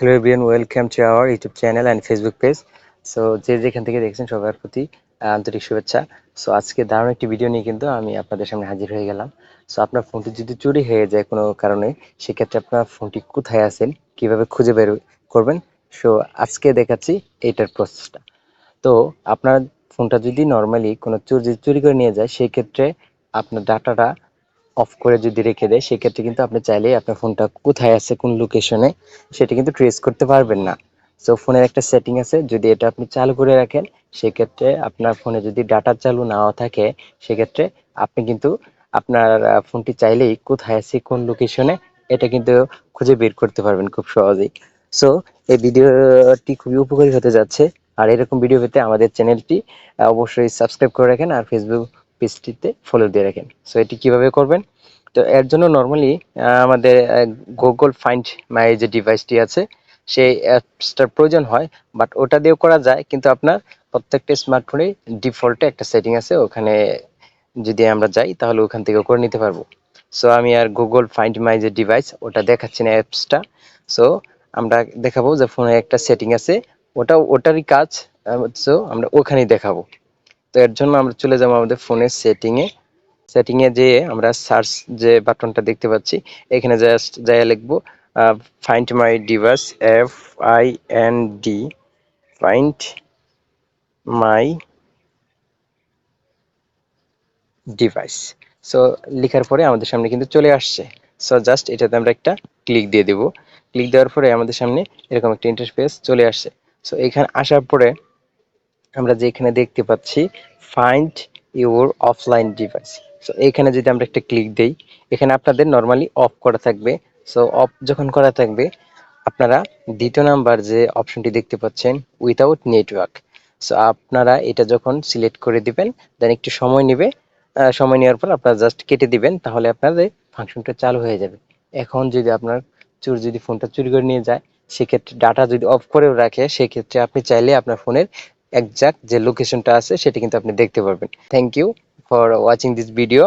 Hello everyone welcome to our YouTube channel and Facebook page so যে যেখান থেকে দেখছেন সবার প্রতি আন্তরিক শুভেচ্ছা। সো আজকে দারুণ একটি ভিডিও নিয়ে কিন্তু আমি আপনাদের সামনে হাজির হয়ে গেলাম। সো আপনার ফোনটি যদি চুরি হয়ে যায় কোনো কারণে, সেক্ষেত্রে আপনার ফোনটি কোথায় আছেন, কীভাবে খুঁজে বের করবেন? সো আজকে দেখাচ্ছি এইটার প্রসেসটা তো, আপনার ফোনটা যদি নর্মালি কোনো চুরি চুরি করে নিয়ে যায় সেই ক্ষেত্রে আপনার ডাটাটা অফ করে যদি রেখে দেয়, সেক্ষেত্রে কিন্তু আপনি চাইলেই আপনার ফোনটা কোথায় আছে, কোন লোকেশনে সেটা কিন্তু ট্রেস করতে পারবেন না। সো ফোনের একটা সেটিং আছে, যদি এটা আপনি চালু করে রাখেন, সেক্ষেত্রে আপনার ফোনে যদি ডাটা চালু নাও থাকে, সেক্ষেত্রে আপনি কিন্তু আপনার ফোনটি চাইলেই কোথায় আছে, কোন লোকেশনে এটা কিন্তু খুঁজে বের করতে পারবেন খুব সহজেই। সো এই ভিডিওটি খুবই উপকারী হতে যাচ্ছে। আর এরকম ভিডিও পেতে আমাদের চ্যানেলটি অবশ্যই সাবস্ক্রাইব করে রাখেন। আর ফেসবুক পেজটিতে ফলো দিয়ে রাখেন। সো এটি কীভাবে করবেন? তো এর জন্য নর্মালি আমাদের গুগল ফাইন্ড মাই যে ডিভাইসটি আছে, সেই অ্যাপসটার প্রয়োজন হয় বাট ওটা দিয়েও করা যায়, কিন্তু আপনার প্রত্যেকটা স্মার্টফোনে ডিফল্টে একটা সেটিং আছে, ওখানে যদি আমরা যাই, তাহলে ওখান থেকে করে নিতে পারব। সো আমি আর গুগল ফাইন্ড মাই যে ডিভাইস ওটা দেখাচ্ছি না অ্যাপসটা সো আমরা দেখাবো যে ফোনে একটা সেটিং আছে ওটা ওটারই কাজ সো আমরা ওখানেই দেখাবো। তো এর জন্য আমরা চলে যাব আমাদের ফোনের সেটিংয়ে সেটিংয়ে যেয়ে আমরা সার্চ যে বাটনটা দেখতে পাচ্ছি, এখানে জাস্ট যাই লিখব find my device F I N D find my device so লেখার পরে আমাদের সামনে কিন্তু চলে আসছে। সো জাস্ট এটাতে আমরা একটা ক্লিক দিয়ে দেব। ক্লিক দেওয়ার পরে আমাদের সামনে এরকম একটা ইন্টারফেস চলে আসছে। সো এখানে আসার পরে আমরা যে এখানে দেখতে পাচ্ছি find your offline device so এখানে যদি আমরা একটা ক্লিক দেই, এখানে আপনাদের নর্মালি অফ করা থাকবে। সো অফ যখন করা থাকবে, আপনারা দ্বিতীয় নাম্বার যে অপশনটি দেখতে পাচ্ছেন উইথাউট নেটওয়ার্ক সো আপনারা এটা যখন সিলেক্ট করে দিবেন দেন একটু সময় নেবে সময় নেওয়ার পর আপনারা জাস্ট কেটে দিবেন, তাহলে আপনাদের ফাংশনটা চালু হয়ে যাবে। এখন যদি আপনার চোর যদি ফোনটা চুরি করে নিয়ে যায়, সেক্ষেত্রে ডাটা যদি অফ করেও রাখে, সেক্ষেত্রে আপনি চাইলে আপনার ফোনের একজাক্ট যে লোকেশনটা আছে সেটা কিন্তু আপনি দেখতে পারবেন। Thank you for watching this video